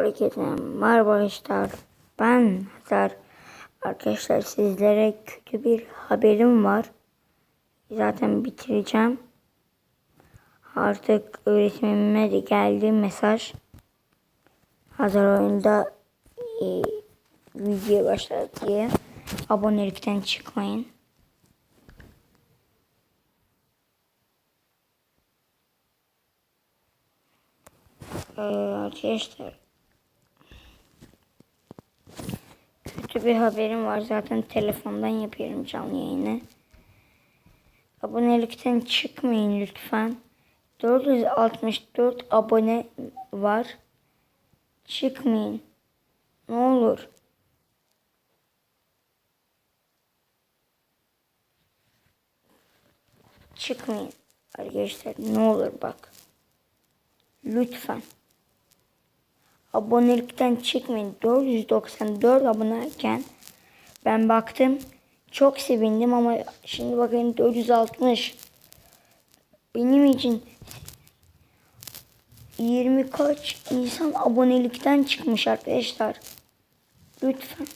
Herkese merhaba arkadaşlar. Ben Hazar. Arkadaşlar sizlere kötü bir haberim var. Zaten bitireceğim. Artık öğretmenime de geldi mesaj. Hazar oyunda e, video başladı diye. Abonelikten çıkmayın. Ee, arkadaşlar bir haberim var zaten telefondan yapıyorum canlı yayını. Abonelikten çıkmayın lütfen. 464 abone var. Çıkmayın. Ne olur. Çıkmayın. Arkadaşlar ne olur bak. Lütfen. Abonelikten çıkmayın. 494 aboneyken ben baktım. Çok sevindim ama şimdi bakın 460. Benim için 20 kaç insan abonelikten çıkmış arkadaşlar. Lütfen.